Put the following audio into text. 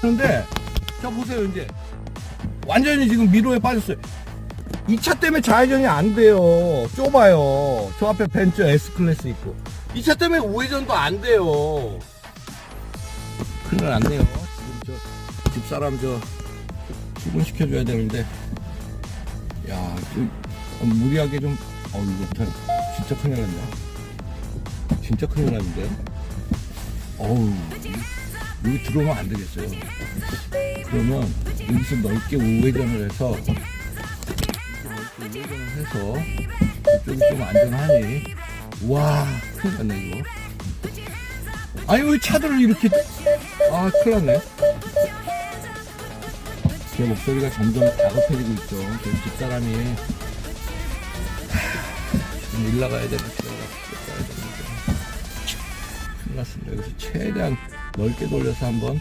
근데 자 보세요 이제 완전히 지금 미로에 빠졌어요. 이 차 때문에 좌회전이 안 돼요. 좁아요. 저 앞에 벤츠 S 클래스 있고 이 차 때문에 우회전도 안 돼요. 큰일 났네요. 지금 저 집사람 저 출근시켜줘야 되는데 야, 좀 어, 무리하게 좀 어, 이거 다 진짜 큰일 났네. 진짜 큰일 났는데요. 어우, 여기 들어오면 안 되겠어요. 그러면 여기서 넓게 우회전을 해서 넓게 우회전을 해서 이쪽이 좀 안전하니. 와 큰일 났네 이거. 아니 왜 차들을 이렇게 아 큰일 났네. 제 목소리가 점점 다급해지고 있죠. 저희 집사람이. 일 나가야 되는데. 큰일 났습니다. 여기서 최대한 넓게 돌려서 한번